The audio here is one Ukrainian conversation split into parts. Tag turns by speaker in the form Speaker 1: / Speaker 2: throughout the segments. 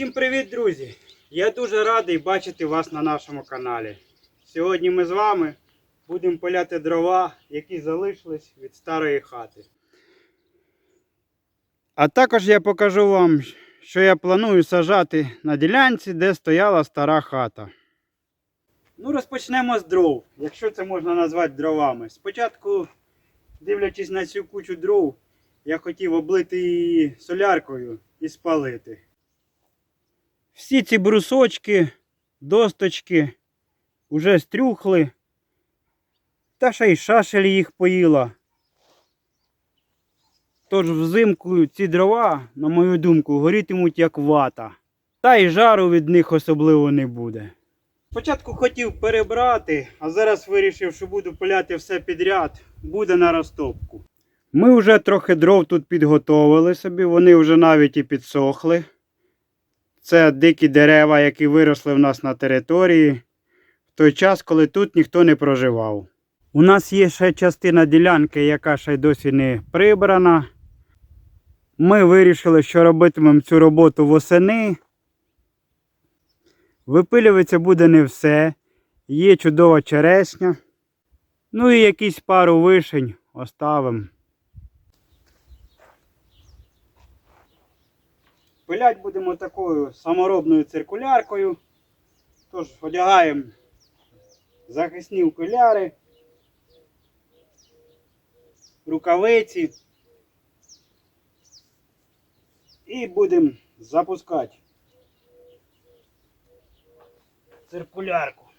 Speaker 1: Всім привіт, друзі! Я дуже радий бачити вас на нашому каналі. Сьогодні ми з вами будемо пиляти дрова, які залишились від старої хати. А також я покажу вам, що я планую сажати на ділянці, де стояла стара хата. Ну, розпочнемо з дров, якщо це можна назвати дровами. Спочатку, дивлячись на цю кучу дров, я хотів облити її соляркою і спалити. Всі ці брусочки, досточки вже стрюхли. Та ще й шашель їх поїла. Тож взимку ці дрова, на мою думку, горітимуть як вата. Та й жару від них особливо не буде. Спочатку хотів перебрати, а зараз вирішив, що буду пиляти все підряд, буде на розтопку. Ми вже трохи дров тут підготовили собі, вони вже навіть і підсохли. Це дикі дерева, які виросли в нас на території в той час, коли тут ніхто не проживав. У нас є ще частина ділянки, яка ще й досі не прибрана. Ми вирішили, що робитимемо цю роботу восени. Випилюватися буде не все. Є чудова черешня. Ну і якісь пару вишень оставимо. Пилять будемо такою саморобною циркуляркою. Тож одягаємо захисні окуляри, рукавиці і будемо запускати циркулярку.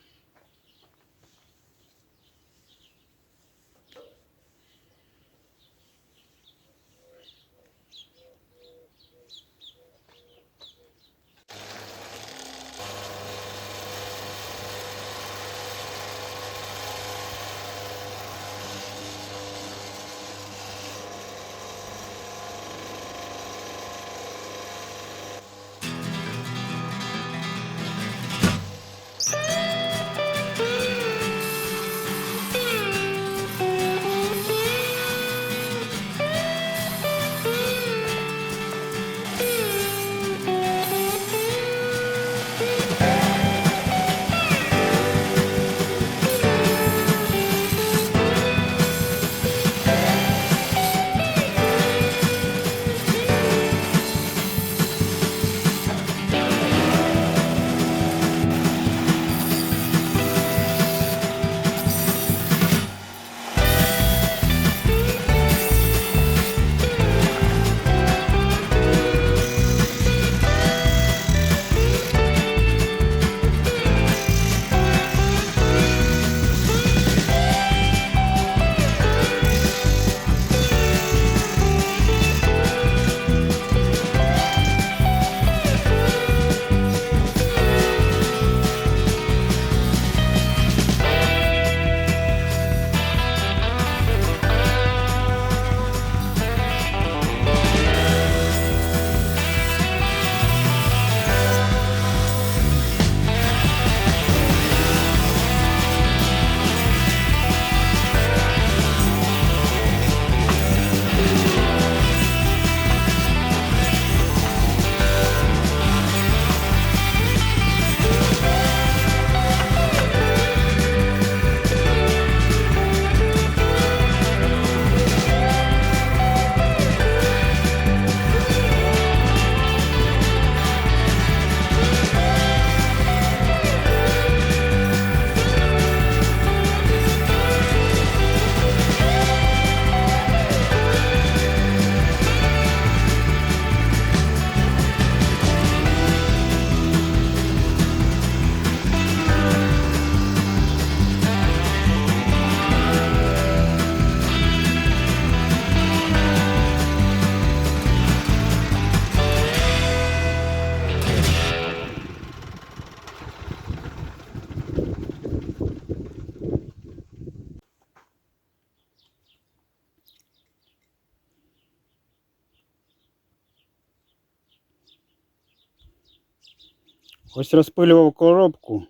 Speaker 1: Ось розпилював коробку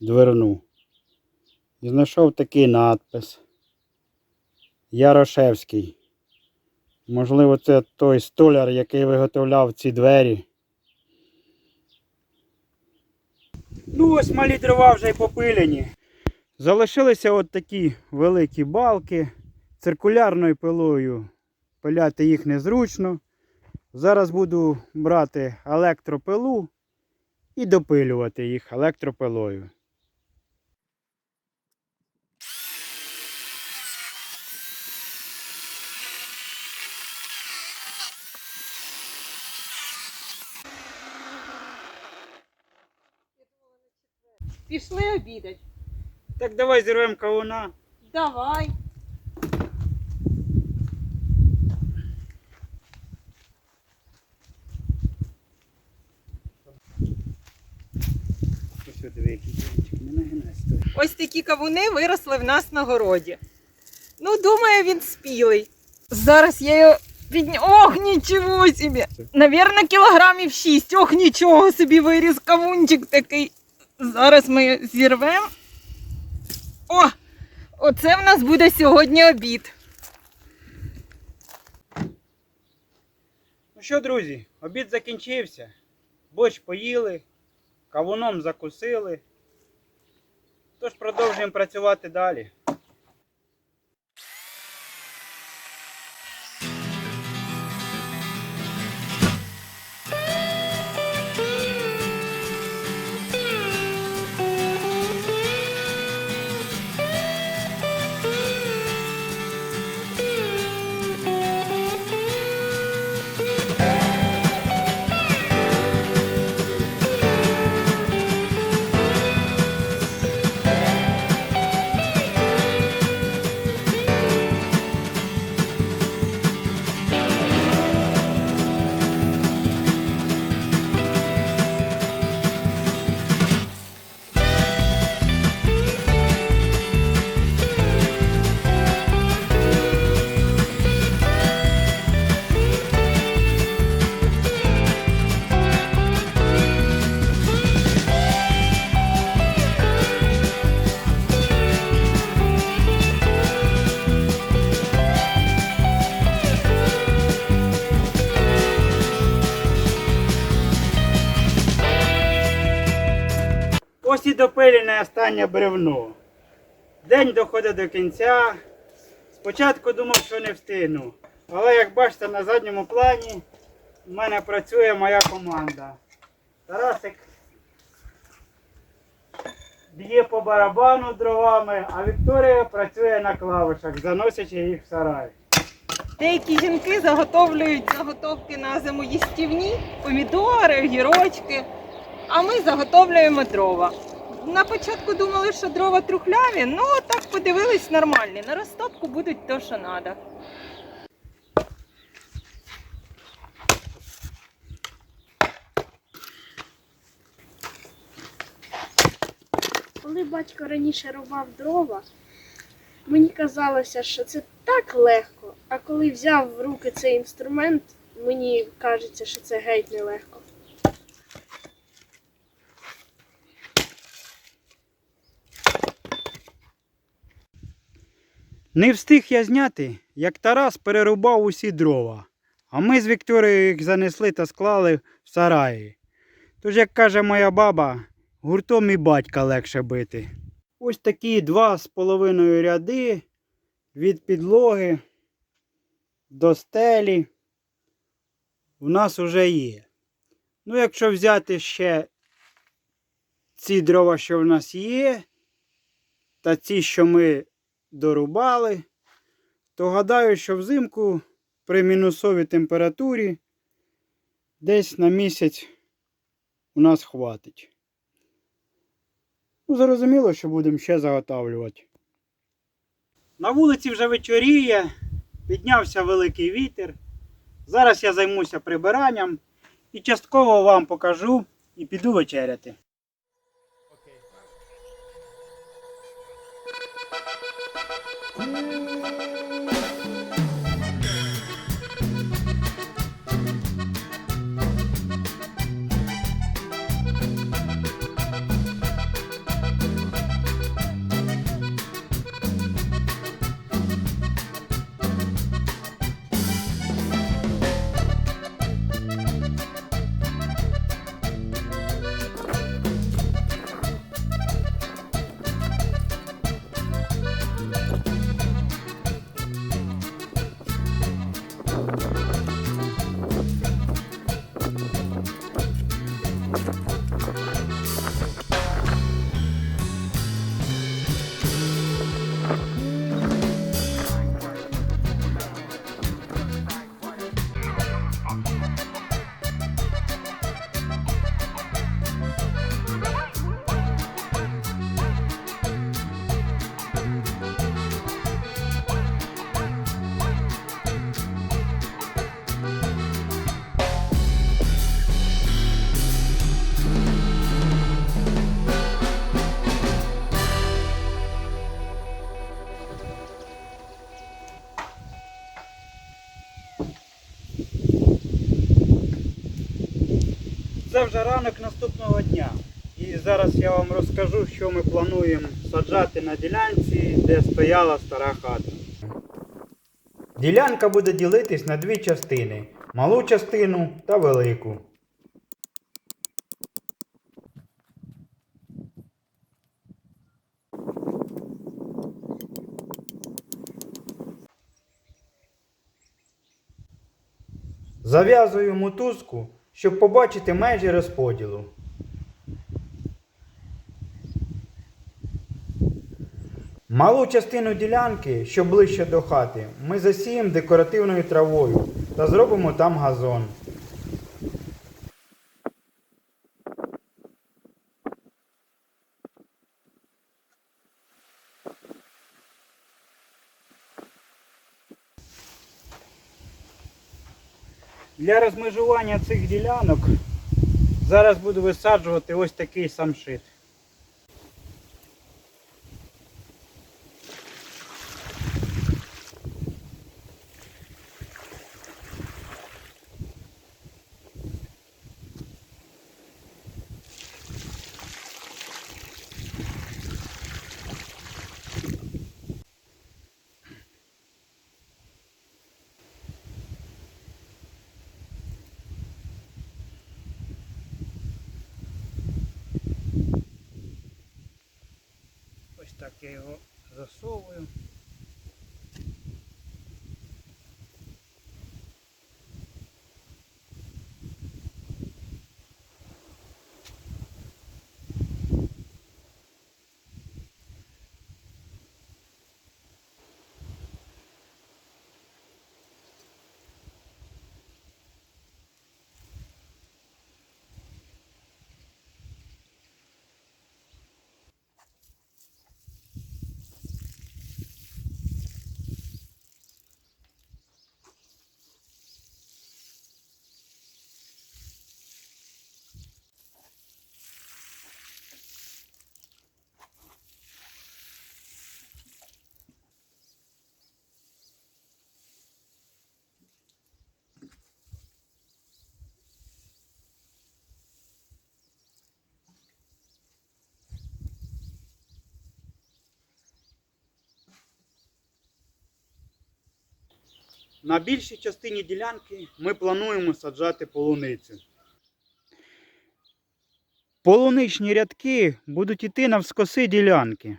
Speaker 1: дверну і знайшов такий надпис. Ярошевський. Можливо, це той столяр, який виготовляв ці двері. Ну ось малі дрова вже й попилені. Залишилися от такі великі балки. Циркулярною пилою пиляти їх незручно. Зараз буду брати електропилу і допилювати їх електропилою.
Speaker 2: Пішли обідать.
Speaker 1: Так давай зірвемо кавуна.
Speaker 2: Давай.
Speaker 1: Ось от диви, який кінчик, не нагинай стой.
Speaker 2: Ось такі кавуни виросли в нас на городі. Ну, думаю, він спілий. Зараз я його підня... Ох, нічого собі! Навірно, кілограмів 6. Ох, нічого собі виріс кавунчик такий. Зараз ми зірвемо. О! Оце в нас буде сьогодні обід.
Speaker 1: Ну що, друзі, обід закінчився. Борщ поїли, кавуном закусили. Тож продовжуємо працювати далі. Ось і допилене останнє бревно. День доходить до кінця. Спочатку думав, що не встигну. Але як бачите, на задньому плані в мене працює моя команда. Тарасик б'є по барабану дровами, а Вікторія працює на клавишах, заносячи їх в сарай.
Speaker 2: Деякі жінки заготовлюють заготовки на зиму їстівні, помідори, огірочки, а ми заготовлюємо дрова. На початку думали, що дрова трухляві, ну так подивились нормальні. На розтопку будуть то, що треба.
Speaker 3: Коли батько раніше рубав дрова, мені казалося, що це так легко. А коли взяв в руки цей інструмент, мені кажеться, що це геть нелегко.
Speaker 1: Не встиг я зняти, як Тарас перерубав усі дрова, а ми з Вікторією їх занесли та склали в сараї. Тож, як каже моя баба, гуртом і батька легше бити. Ось такі два з половиною ряди від підлоги до стелі у нас уже є. Ну, якщо взяти ще ці дрова, що в нас є, та ці, що ми дорубали, то гадаю, що взимку при мінусовій температурі десь на місяць у нас хватить. Ну, зрозуміло, що будемо ще заготавлювати. На вулиці вже вечоріє, піднявся великий вітер. Зараз я займуся прибиранням і частково вам покажу і піду вечеряти. Вже ранок наступного дня. І зараз я вам розкажу, що ми плануємо саджати на ділянці, де стояла стара хата. Ділянка буде ділитись на дві частини: малу частину та велику. Зав'язую мотузку, щоб побачити межі розподілу. Малу частину ділянки, що ближче до хати, ми засіємо декоративною травою та зробимо там газон. Для розмежування цих ділянок зараз буду висаджувати ось такий самшит. Так я його засовую. На більшій частині ділянки ми плануємо саджати полуницю. Полуничні рядки будуть йти навскоси ділянки.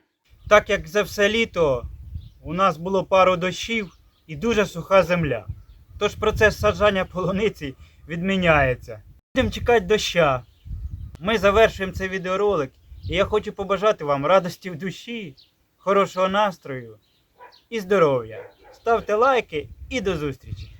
Speaker 1: Так як за все літо у нас було пару дощів і дуже суха земля. Тож процес саджання полуниці відміняється. Будемо чекати доща. Ми завершуємо цей відеоролик. І я хочу побажати вам радості в душі, хорошого настрою і здоров'я. Ставте лайки і до зустрічі!